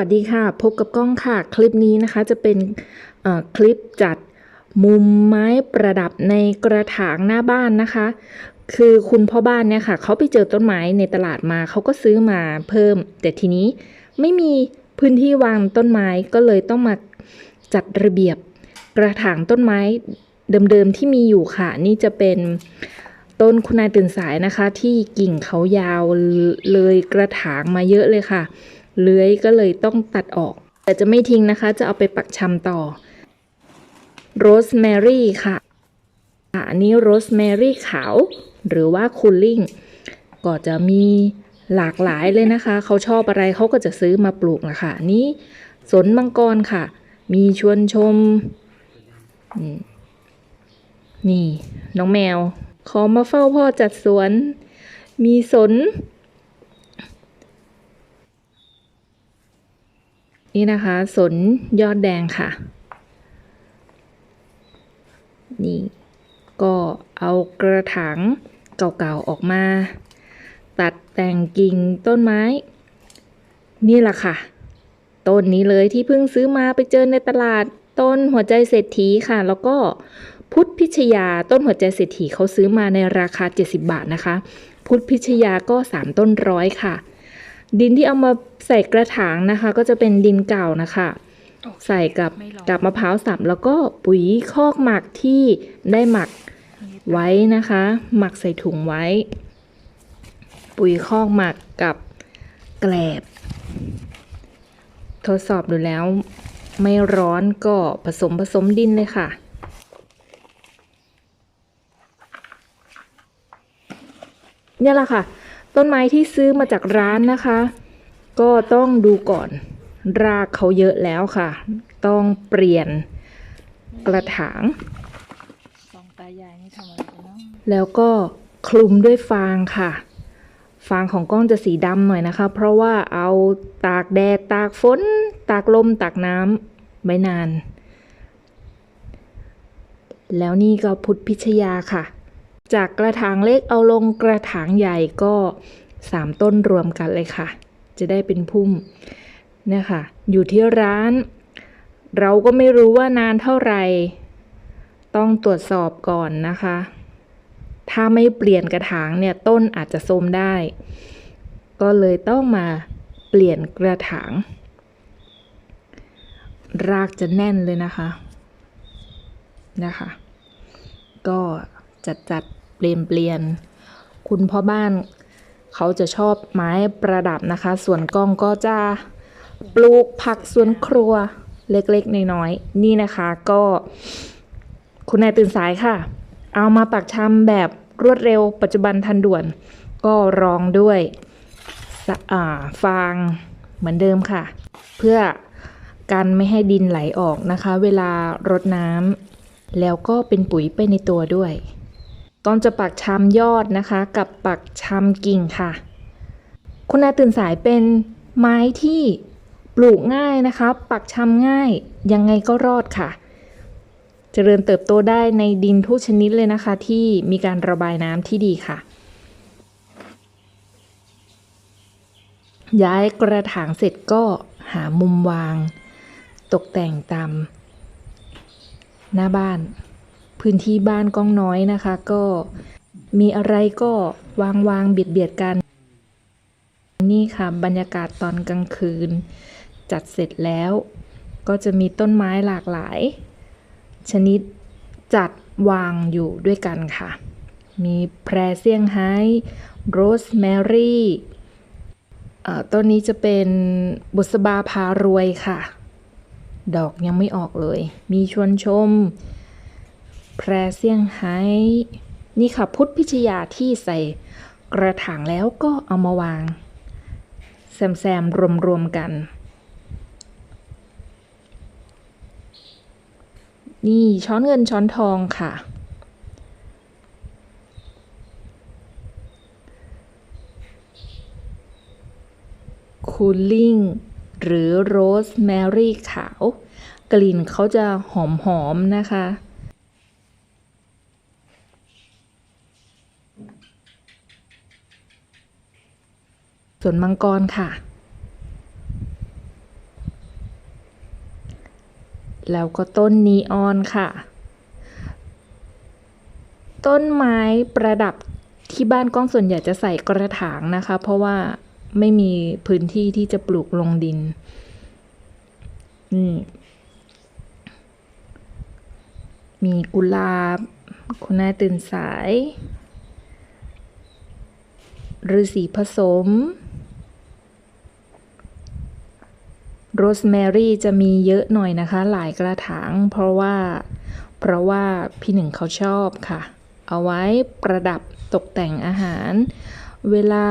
วัสดีค่ะ พบกับกล้องค่ะ คลิปนี้นะคะจะเป็นคลิปจัดมุมไม้ประดับในกระถางหน้าบ้านนะคะ คือคุณพ่อบ้านเนี่ยค่ะเขาไปเจอต้นไม้ในตลาดมาเขาก็ซื้อมาเพิ่ม แต่ทีนี้ไม่มีพื้นที่วางต้นไม้ก็เลยต้องมาจัดระเบียบกระถางต้นไม้เดิมๆที่มีอยู่ค่ะ นี่จะเป็นต้นคุณนายตื่นสายนะคะ ที่กิ่งเขายาวเลยกระถางมาเยอะเลยค่ะ เลื้อยก็เลยต้องตัดออก แต่จะไม่ทิ้งนะคะ จะเอาไปปักชำต่อโรสแมรี่ค่ะอะอันนี้โรสแมรี่ขาว หรือว่าคูลลิ่งก็จะมีหลากหลายเลยนะคะ เขาชอบอะไรเขาก็จะซื้อมาปลูกนะคะนี่สนมังกรค่ะ มีชวนชมอืมนี่ น้องแมว ขอมาเฝ้าพ่อจัดสวน มีสน นี่นะคะสนยอดแดงค่ะ นี่ก็เอากระถางเก่าๆออกมา ตัดแต่งกิ่งต้นไม้ นี่แหละค่ะ ต้นนี้เลยที่เพิ่งซื้อมาไปเจอในตลาดต้นหัวใจเศรษฐีค่ะ แล้วก็พุทธพิชยาต้นหัวใจเศรษฐีเขาซื้อมาในราคา 70 บาทนะคะ พุทธพิชยาก็ 3 ต้นร้อยค่ะ ดินที่เอามาใส่กระถางนะคะ ก็จะเป็นดินเก่านะคะ ใส่กับไม่ร้อนกับมะพร้าวสับแล้วก็ปุ๋ยคอกหมักที่ได้หมักไว้นะคะ หมักใส่ถุงไว้ ปุ๋ยคอกหมักกับแกลบ ทดสอบดูแล้ว ไม่ร้อนก็ผสมผสมดินเลยค่ะเนี่ยแหละค่ะ ต้นไม้ที่ซื้อมาจากร้านนะคะ ก็ต้องดูก่อน รากเขาเยอะแล้วค่ะ ต้องเปลี่ยนกระถางสองตายายนี่ทำอะไรกันเนาะแล้วก็คลุมด้วยฟางค่ะ ฟางของกล้องจะสีดำหน่อยนะคะ เพราะว่าเอาตากแดดตากฝน ตากลมตากน้ำไม่นาน แล้วนี่ก็พุทธพิชยาค่ะ จากกระถางเล็กเอาลงกระถางใหญ่ก็สามต้นรวมกันเลยค่ะ จะได้เป็นพุ่มเนี่ยค่ะ อยู่ที่ร้าน เราก็ไม่รู้ว่านานเท่าไหร่ ต้องตรวจสอบก่อนนะคะ ถ้าไม่เปลี่ยนกระถางเนี่ยต้นอาจจะโทมได้ ก็เลยต้องมาเปลี่ยนกระถาง รากจะแน่นเลยนะคะนะคะ ก็จัดจัด เปลี่ยนเปลี่ยนๆคุณพ่อบ้านเขาจะชอบไม้ประดับนะคะ ส่วนกล้องก็จะปลูกผักสวนครัวเล็กๆ น้อยๆ นี่นะคะก็ คุณนายตื่นสายค่ะ เอามาปักชำแบบรวดเร็วปัจจุบันทันด่วน ก็รองด้วยฟางเหมือนเดิมค่ะ เพื่อกันไม่ให้ดินไหลออกนะคะ เวลารดน้ำแล้วก็เป็นปุ๋ยไปในตัวด้วย ตอนจะปักชำยอดนะคะ กับปักชำกิ่งค่ะ คุณนาตื่นสายเป็นไม้ที่ปลูกง่ายนะคะ ปักชำง่ายยังไงก็รอดค่ะ เจริญเติบโตได้ในดินทุกชนิดเลยนะคะ ที่มีการระบายน้ำที่ดีค่ะ ย้ายกระถางเสร็จก็หามุมวาง ตกแต่งตามหน้าบ้าน พื้นที่บ้านก้องน้อยนะคะ ก็มีอะไรก็วางวางเบียดเบียดกัน นี่ค่ะบรรยากาศตอนกลางคืน จัดเสร็จแล้ว ก็จะมีต้นไม้หลากหลาย ชนิดจัดวางอยู่ด้วยกันค่ะ มีแพรเซี่ยงไฮ้โรสแมรี่ต้นนี้จะเป็นบุษบาพารวยค่ะ ดอกยังไม่ออกเลย มีชวนชม แพรเซี่ยงไฮ้นี่ค่ะพุทธพิชยาที่ใส่กระถางแล้วก็เอามาวาง แซมๆรวมๆกัน นี่ช้อนเงินช้อนทองค่ะ คูลลิ่ง หรือโรสแมรี่ขาว กลิ่นเขาจะหอมๆนะคะ ส่วนมังกรค่ะ แล้วก็ต้นนีออนค่ะ ต้นไม้ประดับที่บ้านกล้องส่วนใหญ่จะใส่กระถางนะคะ เพราะว่าไม่มีพื้นที่ที่จะปลูกลงดินนี่มีกุหลาบ คุณนายตื่นสายฤาษีผสม โรสแมรี่จะมีเยอะหน่อยนะคะ หลายกระถาง เพราะว่า เพราะว่าพี่หนึ่งเขาชอบค่ะ เอาไว้ประดับตกแต่งอาหาร เวลา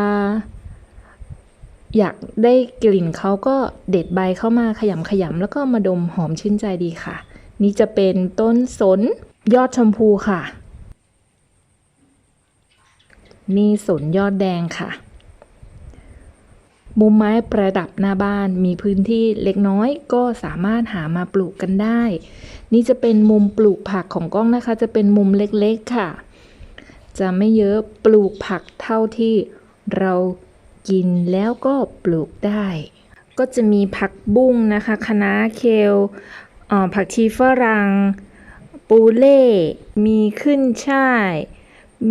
อยากได้กลิ่นเขาก็เด็ดใบเข้ามาขยำขยำแล้วก็มาดมหอมชื่นใจดีค่ะ นี่จะเป็นต้นสนยอดชมพูค่ะ นี่สนยอดแดงค่ะ มุมไม้ประดับหน้าบ้านมีพื้นที่เล็กน้อยก็สามารถหามาปลูกกันได้ นี่จะเป็นมุมปลูกผักของกล้องนะคะ จะเป็นมุมเล็กๆค่ะ จะไม่เยอะปลูกผักเท่าที่เรากินแล้วก็ปลูกได้ ก็จะมีผักบุ้งนะคะคะน้าเคลผักชีฝรั่งปูเล่ มีขึ้นช่าย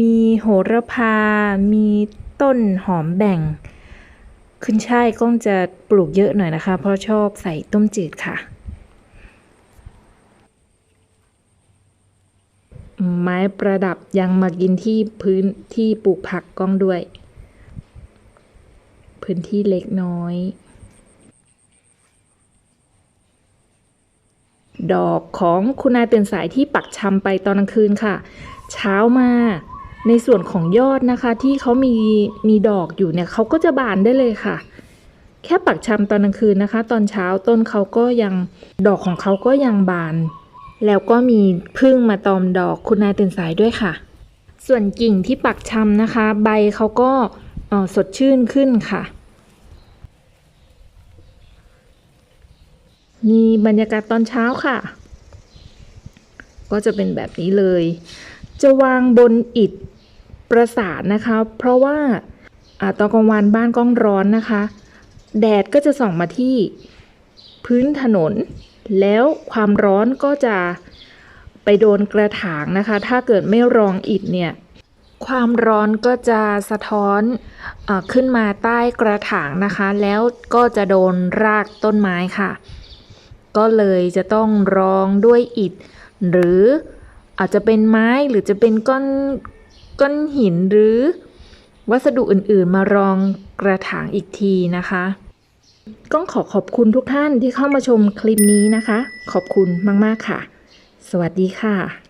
มีโหระพา มีต้นหอมแบ่ง ขึ้นช่ายก้องจะปลูกเยอะหน่อยนะคะ เพราะชอบใส่ต้มจืดค่ะ ไม้ประดับยังมากินที่พื้นที่ปลูกผักก้องด้วย พื้นที่เล็กน้อย ดอกของคุณนายเตือนสายที่ปักชำไปตอนกลางคืนค่ะ เช้ามา ในส่วนของยอดนะคะที่เขามีมีดอกอยู่เนี่ยเขาก็จะบานได้เลยค่ะ แค่ปักชำตอนกลางคืนนะคะ ตอนเช้าต้นเขาก็ยังดอกของเขาก็ยังบาน แล้วก็มีพึ่งมาตอมดอกคุณนายตื่นสายด้วยค่ะ ส่วนกิ่งที่ปักชำนะคะ ใบเขาก็สดชื่นขึ้นค่ะมีบรรยากาศตอนเช้าค่ะ ก็จะเป็นแบบนี้เลย จะวางบนอิฐประสาทนะคะ เพราะว่าอตอนกลางวันบ้านก้องร้อนนะคะ แดดก็จะส่องมาที่พื้นถนน แล้วความร้อนก็จะไปโดนกระถางนะคะ ถ้าเกิดไม่รองอิฐเนี่ยความร้อนก็จะสะท้อนออขึ้นมาใต้กระถางนะคะ แล้วก็จะโดนรากต้นไม้ค่ะ ก็เลยจะต้องรองด้วยอิฐหรือ อาจจะเป็นไม้หรือจะเป็นก้อนก้อนหินหรือวัสดุอื่นๆ มารองกระถางอีกทีนะคะก็ขอขอบคุณทุกท่านที่เข้ามาชมคลิปนี้นะคะ ขอบคุณมาก ๆ ค่ะ สวัสดีค่ะ